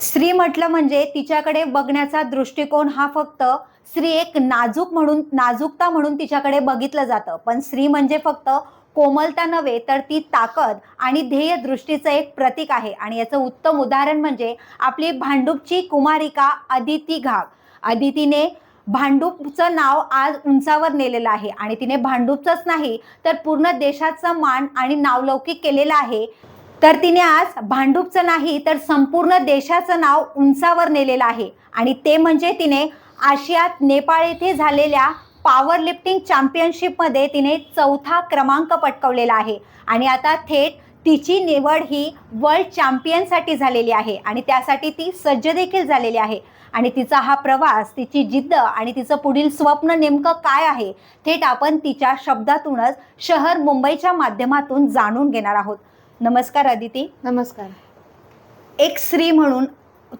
स्त्री म्हटलं म्हणजे तिच्याकडे बघण्याचा दृष्टिकोन हा फक्त स्त्री एक नाजूक म्हणून नाजूकता म्हणून तिच्याकडे बघितलं जातं. पण स्त्री म्हणजे फक्त कोमलता नव्हे तर ती ताकद आणि ध्येय दृष्टीचं एक प्रतीक आहे. आणि याचं उत्तम उदाहरण म्हणजे आपली भांडूपची कुमारिका अदिती घाग. अदितीने भांडूपचं नाव आज उंचावर नेलेलं आहे. आणि तिने भांडूपचंच नाही तर पूर्ण देशाचा मान आणि नावलौकिक केलेलं आहे. तर तिने आज भांडूपचं नाही तर संपूर्ण देशाचं नाव उंचावर नेलेलं आहे. आणि ते म्हणजे तिने आशियात नेपाळ येथे झालेल्या पॉवर लिफ्टिंग चॅम्पियनशिपमध्ये तिने चौथा क्रमांक पटकवलेला आहे. आणि आता थेट तिची निवड ही वर्ल्ड चॅम्पियनसाठी झालेली आहे. आणि त्यासाठी ती सज्ज देखील झालेली आहे. आणि तिचा हा प्रवास तिची जिद्द आणि तिचं पुढील स्वप्न नेमकं काय आहे थेट आपण तिच्या शब्दातूनच शहर मुंबईच्या माध्यमातून जाणून घेणार आहोत. नमस्कार अदिती नमस्कार. एक स्त्री म्हणून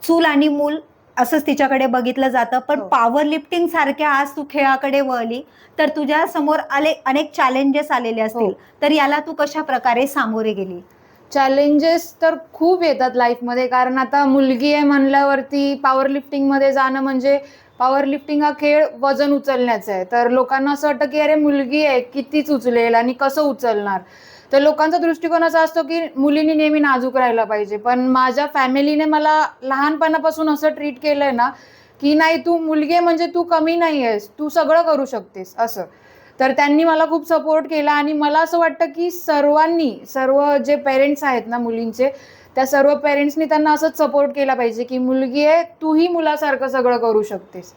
चूल आणि मूल असंच तिच्याकडे बघितलं जातं पण हो. पॉवर लिफ्टिंग सारख्या आज तू खेळाकडे वळली तर तुझ्या समोर आले अनेक चॅलेंजेस आलेले असतील. हो. तर याला तू कशा प्रकारे सामोरे गेली? चॅलेंजेस तर खूप येतात लाईफमध्ये कारण आता मुलगी आहे म्हणल्यावरती पॉवर लिफ्टिंगमध्ये जाणं म्हणजे पॉवर लिफ्टिंग हा खेळ वजन उचलण्याचा आहे. तर लोकांना असं वाटतं की अरे मुलगी आहे कितीच उचलेल आणि कसं उचलणार? तर लोकांचा दृष्टिकोन असा असतो की मुलींनी नेहमी नाजूक राहायला पाहिजे. पण माझ्या फॅमिलीने मला लहानपणापासून असं ट्रीट केलंय ना की नाही तू मुलगी म्हणजे तू कमी नाही आहेस तू सगळं करू शकतेस असं. तर त्यांनी मला खूप सपोर्ट केला आणि मला असं वाटतं की सर्वांनी सर्व जे पेरेंट्स आहेत ना मुलींचे त्या सर्व पेरेंट्सनी त्यांना असंच सपोर्ट केला पाहिजे की मुलगी आहे तूही मुलासारखं सगळं करू शकतेस.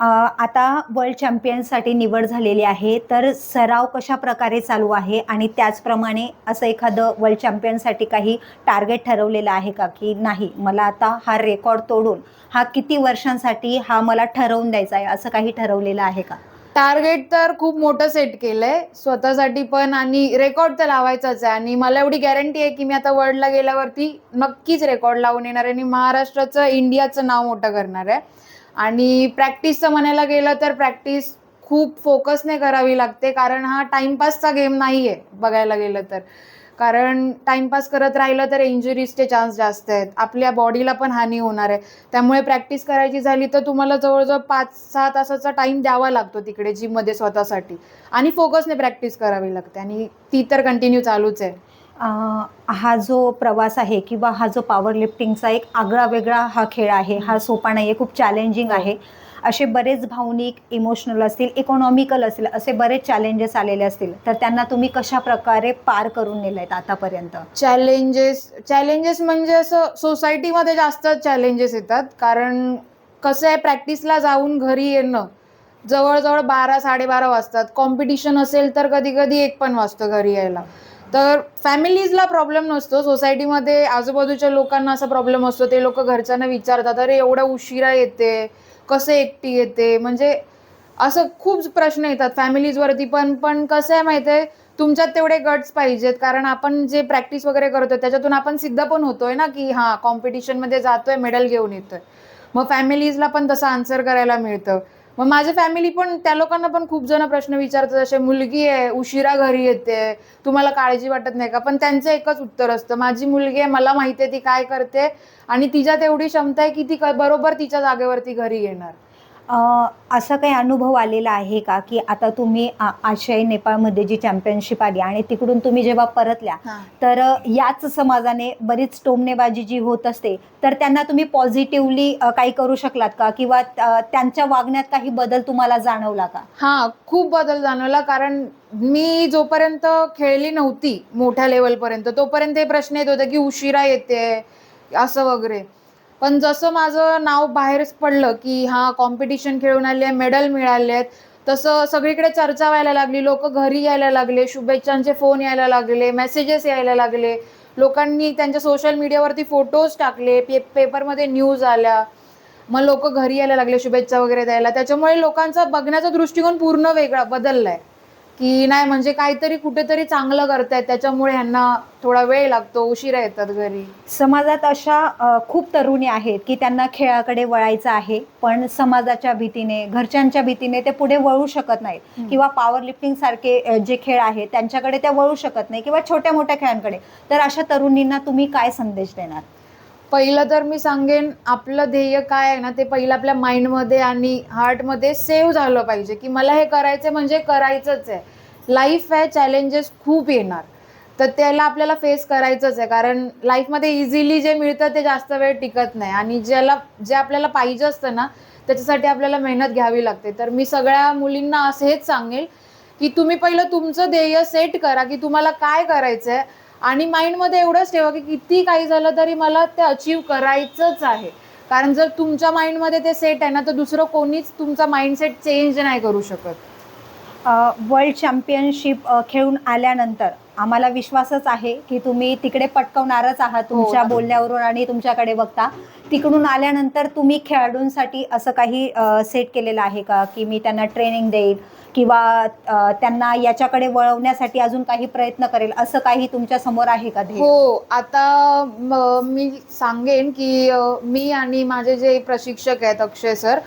आता वर्ल्ड चॅम्पियनसाठी निवड झालेली आहे तर सराव कशा प्रकारे चालू आहे आणि त्याचप्रमाणे असं एखादं वर्ल्ड चॅम्पियनसाठी काही टार्गेट ठरवलेलं आहे का की नाही? मला आता हा रेकॉर्ड तोडून हा किती वर्षांसाठी हा मला ठरवून द्यायचा आहे असं काही ठरवलेलं आहे का? टार्गेट तर खूप मोठं सेट केलंय स्वतःसाठी पण आणि रेकॉर्ड तर लावायचाच आहे आणि मला एवढी गॅरंटी आहे की मी आता वर्ल्डला गेल्यावरती नक्कीच रेकॉर्ड लावून येणार आहे आणि महाराष्ट्राचं इंडियाचं नाव मोठं करणार आहे. आणि प्रॅक्टिसचं म्हणायला गेलं तर प्रॅक्टिस खूप फोकसने करावी लागते कारण हा टाइमपासचा गेम नाही आहे बघायला गेलं तर. कारण टाइमपास करत राहिलं तर इंजुरीजचे चान्स जास्त आहेत. आपल्या बॉडीला पण हानी होणार आहे. त्यामुळे प्रॅक्टिस करायची झाली तर तुम्हाला जवळजवळ पाच सहा तासाचा टाइम द्यावा लागतो तिकडे जिममध्ये स्वतःसाठी. आणि फोकसने प्रॅक्टिस करावी लागते. आणि ती तर कंटिन्यू चालूच आहे. हा जो प्रवास आहे किंवा हा जो पॉवर लिफ्टिंगचा एक आगळा वेगळा हा खेळ आहे हा सोपा नाही आहे खूप चॅलेंजिंग. आहे. असे बरेच भावनिक इमोशनल असतील इकॉनॉमिकल असतील असे बरेच चॅलेंजेस आलेले असतील तर त्यांना तुम्ही कशा प्रकारे पार करून नेले आहेत आतापर्यंत? चॅलेंजेस चॅलेंजेस म्हणजे असं सोसायटीमध्ये जास्त चॅलेंजेस येतात. कारण कसं आहे प्रॅक्टिसला जाऊन घरी येणं जवळजवळ बारा साडेबारा वाजतात. कॉम्पिटिशन असेल तर कधी कधी एक पण वाजतं घरी यायला. तर फॅमिलीजला प्रॉब्लेम नसतो. सोसायटीमध्ये आजूबाजूच्या लोकांना असा प्रॉब्लेम असतो. ते लोक घरच्यांना विचारतात अरे एवढा उशिरा येते? कसं एकटी येते? म्हणजे असं खूप प्रश्न येतात फॅमिलीजवरती पण पण कसं आहे माहिती आहे? तुमच्यात तेवढे गट्स पाहिजेत. कारण आपण जे प्रॅक्टिस वगैरे करतोय त्याच्यातून आपण सिद्ध पण होतोय ना की हां कॉम्पिटिशनमध्ये जातोय मेडल घेऊन येतोय. मग फॅमिलीजला पण तसं आन्सर करायला मिळतं. मग माझी फॅमिली पण त्या लोकांना पण खूप जण प्रश्न विचारतात जसे मुलगी आहे उशिरा घरी येते तुम्हाला काळजी वाटत नाही का? पण त्यांचं एकच उत्तर असतं माझी मुलगी आहे मला माहिती आहे ती काय करते आणि तिच्यात एवढी क्षमता आहे की ती बरोबर तिच्या जागेवरती घरी येणार. असा काही अनुभव आलेला आहे का? की आता तुम्ही आ- आशियाई नेपाळमध्ये जी चॅम्पियनशिप आली आणि तिकडून तुम्ही जेव्हा परतल्या तर याच समाजाने बरीच टोमणेबाजी जी होत असते तर त्यांना तुम्ही पॉझिटिव्हली काही करू शकलात का? किंवा अ, त्यांच्या वागण्यात काही बदल तुम्हाला जाणवला का? हा खूप बदल जाणवला. कारण मी जोपर्यंत खेळली नव्हती मोठ्या लेवलपर्यंत तोपर्यंत हे प्रश्न येत होते की उशिरा येते असं वगैरे. पण जसं माझं नाव बाहेरच पडलं की हा कॉम्पिटिशन खेळून आले मेडल मिळाले आहेत तसं सगळीकडे चर्चा व्हायला लागली लोक घरी यायला लागले शुभेच्छांचे फोन यायला लागले मेसेजेस यायला लागले. लोकांनी त्यांच्या सोशल मीडियावरती फोटोज टाकले पे पेपरमध्ये न्यूज आल्या. मग लोक घरी यायला लागले शुभेच्छा वगैरे द्यायला. त्याच्यामुळे लोकांचा बघण्याचा दृष्टिकोन पूर्ण वेगळा बदललाय. की नाही म्हणजे काहीतरी कुठेतरी चांगलं करतायत त्याच्यामुळे ह्यांना थोडा वेळ लागतो उशिरा येतात घरी. समाजात अशा अ, खूप तरुणी आहेत की त्यांना खेळाकडे वळायचं आहे पण समाजाच्या भीतीने घरच्यांच्या भीतीने ते पुढे वळू शकत नाहीत. हम्म. किंवा पॉवर लिफ्टिंग सारखे अ, जे खेळ आहेत त्यांच्याकडे त्या वळू शकत नाही किंवा छोट्या मोठ्या खेळांकडे. तर अशा तरुणींना तुम्ही काय संदेश देणार? पहिलं तर मी सांगेन आपलं ध्येय काय आहे ना ते पहिलं आपल्या माइंडमध्ये आणि हार्टमध्ये सेव्ह झालं पाहिजे. की मला हे करायचं म्हणजे करायचंच आहे. लाईफ आहे चॅलेंजेस खूप येणार. तर त्याला आपल्याला फेस करायचंच आहे. कारण लाईफमध्ये इझिली जे मिळतं ते जास्त वेळ टिकत नाही. आणि ज्याला जे आपल्याला पाहिजे असतं ना त्याच्यासाठी आपल्याला मेहनत घ्यावी लागते. तर मी सगळ्या मुलींना असं हेच सांगेल की तुम्ही पहिलं तुमचं ध्येय सेट करा की तुम्हाला काय करायचं आहे आणि माइंडमध्ये एवढंच ठेवा की किती काही झालं तरी मला ते अचीव करायचंच आहे. कारण जर तुमच्या माइंडमध्ये ते सेट आहे ना तर दुसरं कोणीच तुमचा माइंडसेट चेंज नाही करू शकत. वर्ल्ड चॅम्पियनशिप खेळून आल्यानंतर आम्हाला विश्वासच आहे की तुम्ही तिकडे पटकवणारच आहात तुमच्या नक्की. बोलण्यावरून आणि तुमच्याकडे बघता तिकडून आल्यानंतर तुम्ही खेळाडूंसाठी असं काही सेट केलेलं आहे का की मी त्यांना ट्रेनिंग देईल किंवा त्यांना याच्याकडे वळवण्यासाठी अजून काही प्रयत्न करेल असं काही तुमच्यासमोर आहे का? हो आता म- सांगेन की मी आणि माझे जे प्रशिक्षक आहेत अक्षय सर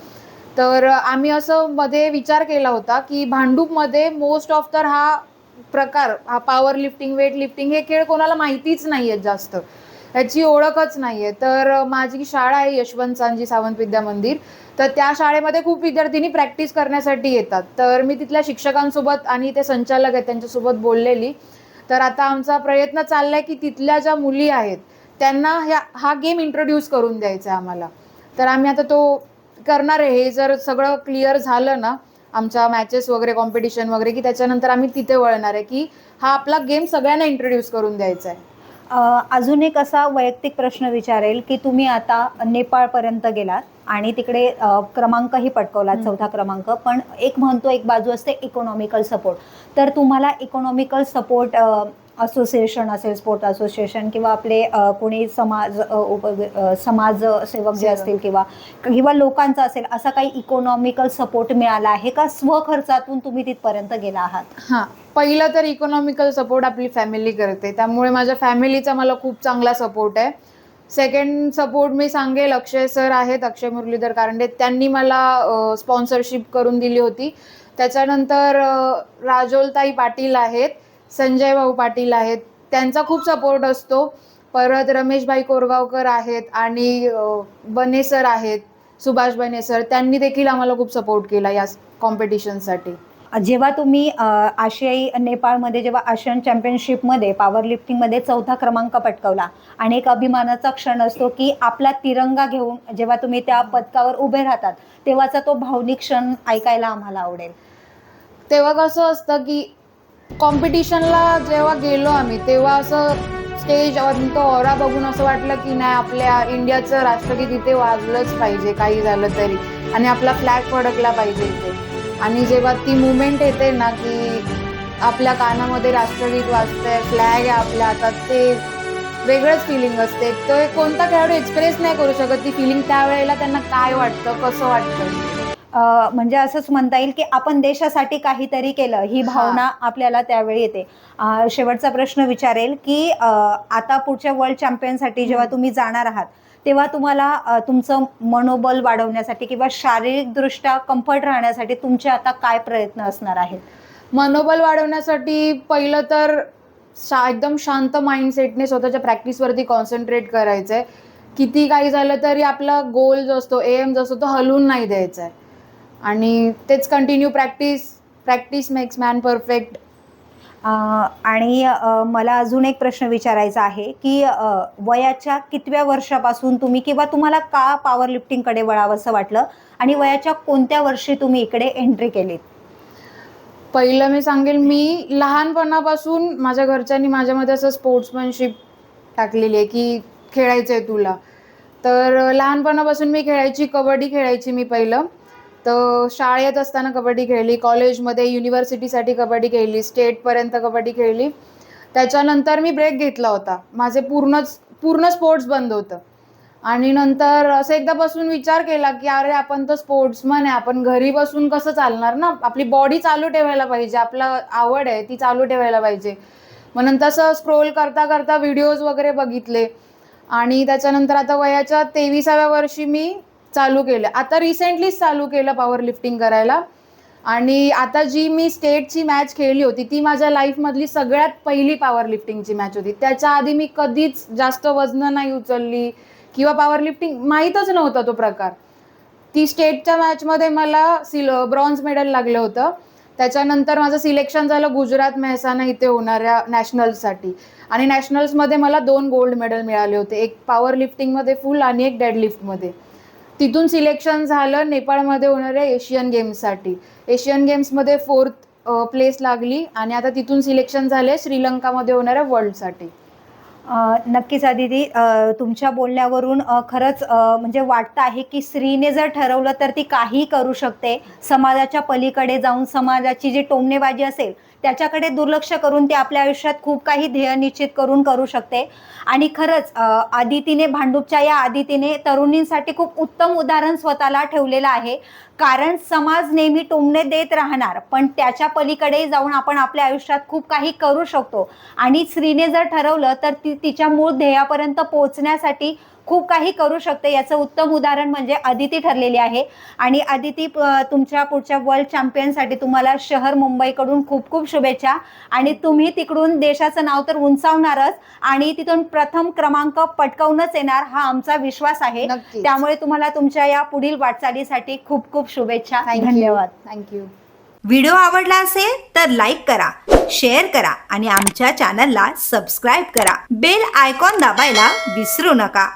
तर आम्ही असं मध्ये विचार केला होता की भांडूपमध्ये मोस्ट ऑफ तर हा प्रकार हा पॉवर लिफ्टिंग वेट लिफ्टिंग हे खेळ कोणाला माहितीच नाही आहेत जास्त. ह्याची ओळखच नाही आहे तर माझी शाळा आहे यशवंत सांजी सावंत विद्या मंदिर तर त्या शाळेमध्ये खूप विद्यार्थिनी प्रॅक्टिस करण्यासाठी येतात. तर मी तिथल्या शिक्षकांसोबत आणि ते संचालक आहेत त्यांच्यासोबत बोललेली. तर आता आमचा प्रयत्न चाललाय की तिथल्या ज्या मुली आहेत त्यांना ह्या हा गेम इंट्रोड्यूस करून द्यायचा आहे आम्हाला. तर आम्ही आता तो करणार आहे. हे जर सगळं क्लिअर झालं ना आमच्या मॅचेस वगैरे कॉम्पिटिशन वगैरे की त्याच्यानंतर आम्ही तिथे वळणार आहे की हा आपला गेम सगळ्यांना इंट्रोड्यूस करून द्यायचा आहे अजून एक असा वैयक्तिक प्रश्न विचारेल की तुम्ही आता नेपाळपर्यंत गेलात आणि तिकडे क्रमांकही पटकवला. चौथा क्रमांक पण एक म्हणतो एक बाजू असते इकॉनॉमिकल सपोर्ट तर तुम्हाला इकॉनॉमिकल सपोर्ट असोसिएशन असेल स्पोर्ट असोसिएशन किंवा आपले कोणी समाज उप समाजसेवक जे. असतील किंवा किंवा लोकांचा असेल असा काही इकॉनॉमिकल सपोर्ट मिळाला आहे का? स्वखर्चातून तुम्ही तिथपर्यंत गेला आहात? हां. पहिलं तर इकॉनॉमिकल सपोर्ट आपली फॅमिली करते. त्यामुळे माझ्या फॅमिलीचा मला खूप चांगला सपोर्ट आहे. सेकंड सपोर्ट मी सांगेल अक्षय सर आहेत अक्षय मुरलीधर कारंडे. त्यांनी मला स्पॉन्सरशिप करून दिली होती. त्याच्यानंतर राजोलताई पाटील आहेत. संजय भाऊ पाटील आहेत. त्यांचा खूप सपोर्ट असतो. परत रमेशभाई कोरगावकर आहेत आणि अ, बने सर आहेत सुभाष बने सर. त्यांनी देखील आम्हाला खूप सपोर्ट केला या कॉम्पिटिशनसाठी जेव्हा तुम्ही आशियाई नेपाळमध्ये जेव्हा आशियन चॅम्पियनशिपमध्ये पॉवर लिफ्टिंगमध्ये चौथा क्रमांक पटकावला आणि एक अभिमानाचा क्षण असतो की आपला तिरंगा घेऊन जेव्हा तुम्ही त्या पदकावर उभे राहतात तेव्हाचा तो भावनिक क्षण ऐकायला आम्हाला आवडेल. तेव्हा कसं असतं की कॉम्पिटिशनला जेव्हा गेलो आम्ही तेव्हा असं स्टेज तो ऑरा बघून असं वाटलं की नाही आपल्या इंडियाचं राष्ट्रगीत इथे वाजलंच पाहिजे काही झालं तरी. आणि आपला फ्लॅग फडकला पाहिजे इथे. आणि जेव्हा ती मुवमेंट येते ना की आपल्या कानामध्ये राष्ट्रगीत वाजतंय फ्लॅग आहे आपल्या हातात ते वेगळंच फिलिंग असते. तो कोणता खेळाडू एक्सप्रेस नाही करू शकत ती फिलिंग त्यावेळेला त्यांना काय वाटतं कसं वाटतं? म्हणजे असंच म्हणता येईल की आपण देशासाठी काहीतरी केलं ही भावना आपल्याला त्यावेळी येते. शेवटचा प्रश्न विचारेल की आता पुढच्या वर्ल्ड चॅम्पियनसाठी जेव्हा. तुम्ही जाणार आहात तेव्हा तुम्हाला तुमचं मनोबल वाढवण्यासाठी किंवा शारीरिकदृष्ट्या कम्फर्ट राहण्यासाठी तुमचे आता काय प्रयत्न असणार आहेत? मनोबल वाढवण्यासाठी पहिलं तर शा एकदम शांत माइंडसेटने स्वतःच्या प्रॅक्टिसवरती कॉन्सन्ट्रेट करायचं आहे किती काही झालं तरी आपला गोल जो असतो एम जो असतो तो हलवून नाही द्यायचा आहे आणि तेच continue practice practice makes man perfect आणि मला अजून एक प्रश्न विचारायचा आहे की वयाच्या कितव्या वर्षापासून तुम्ही किंवा तुम्हाला का पॉवर लिफ्टिंगकडे वळावंसं वाटलं? आणि वयाच्या कोणत्या वर्षी तुम्ही इकडे एंट्री केलीत? पहिलं मी सांगेल मी लहानपणापासून माझ्या घरच्यांनी माझ्यामध्ये असं स्पोर्ट्समॅनशिप टाकलेली आहे की खेळायचं आहे तुला. तर लहानपणापासून मी खेळायची कबड्डी खेळायची मी पहिलं. तर शाळेत असताना कबड्डी खेळली कॉलेजमध्ये युनिव्हर्सिटीसाठी कबड्डी खेळली स्टेटपर्यंत कबड्डी खेळली. त्याच्यानंतर मी ब्रेक घेतला होता. माझे पूर्णच पूर्ण स्पोर्ट्स बंद होतं. आणि नंतर असं एकदा बसून विचार केला की अरे आपण तर स्पोर्ट्समन आहे. आपण घरी बसून कसं चालणार ना? आपली बॉडी चालू ठेवायला पाहिजे. आपला आवड आहे ती चालू ठेवायला पाहिजे. मग नंतर असं स्क्रोल करता करता व्हिडिओज वगैरे बघितले. आणि त्याच्यानंतर आता वयाच्या तेविसाव्या वर्षी मी चालू केलं. आता रिसेंटलीच चालू केलं पॉवर लिफ्टिंग करायला. आणि आता जी मी स्टेटची मॅच खेळली होती ती माझ्या लाईफमधली सगळ्यात पहिली पॉवर लिफ्टिंगची मॅच होती. त्याच्या आधी मी कधीच जास्त वजनं नाही उचलली किंवा पॉवर लिफ्टिंग माहीतच नव्हता तो प्रकार. ती स्टेटच्या मॅचमध्ये मला सिल ब्रॉन्झ मेडल लागलं होतं. त्याच्यानंतर माझं सिलेक्शन झालं गुजरात मेहसाणा इथे होणाऱ्या नॅशनल्ससाठी आणि नॅशनल्समध्ये मला दोन गोल्ड मेडल मिळाले होते. एक पॉवर लिफ्टिंगमध्ये फुल आणि एक डेडलिफ्टमध्ये तिथून सिलेक्शन झालं नेपाळमध्ये होणाऱ्या एशियन गेम्ससाठी. एशियन गेम्समध्ये फोर्थ प्लेस लागली आणि आता तिथून सिलेक्शन झाले श्रीलंकामध्ये होणाऱ्या वर्ल्डसाठी नक्कीच अदिती तुमच्या बोलण्यावरून खरंच म्हणजे वाटतं आहे की स्त्रीने जर ठरवलं तर ती काही करू शकते. समाजाच्या पलीकडे जाऊन समाजाची जी टोमणेबाजी असेल त्याच्याकडे दुर्लक्ष करून ती आपल्या आयुष्यात खूप काही ध्येय निश्चित करून करू शकते. आणि खरंच आदितीने भांडूपच्या या आदितीने तरुणींसाठी खूप उत्तम उदाहरण स्वतःला ठेवलेलं आहे. कारण समाज नेहमी टोमणे देत राहणार पण त्याच्या पलीकडे जाऊन आपण आपल्या आयुष्यात खूप काही करू शकतो. आणि स्त्रीने जर ठरवलं तर ती तिच्या मूळ ध्येयापर्यंत पोहोचण्यासाठी खूप काही करू शकते. याचं उत्तम उदाहरण म्हणजे अदिती ठरलेली आहे. आणि अदिती तुमच्या पुढच्या वर्ल्ड चॅम्पियनसाठी तुम्हाला शहर मुंबईकडून खूप खूप शुभेच्छा. आणि तुम्ही तिकडून देशाचं नाव तर उंचावणारच. आणि तिथून प्रथम क्रमांक पटकावूनच येणार हा आमचा विश्वास आहे. त्यामुळे तुम्हाला तुमच्या या पुढील वाटचालीसाठी खूप खूप शुभेच्छा. धन्यवाद. थँक्यू व्हिडिओ आवडला असेल तर लाईक करा शेअर करा आणि आमच्या चॅनलला सबस्क्राईब करा. बेल आयकॉन दाबायला विसरू नका.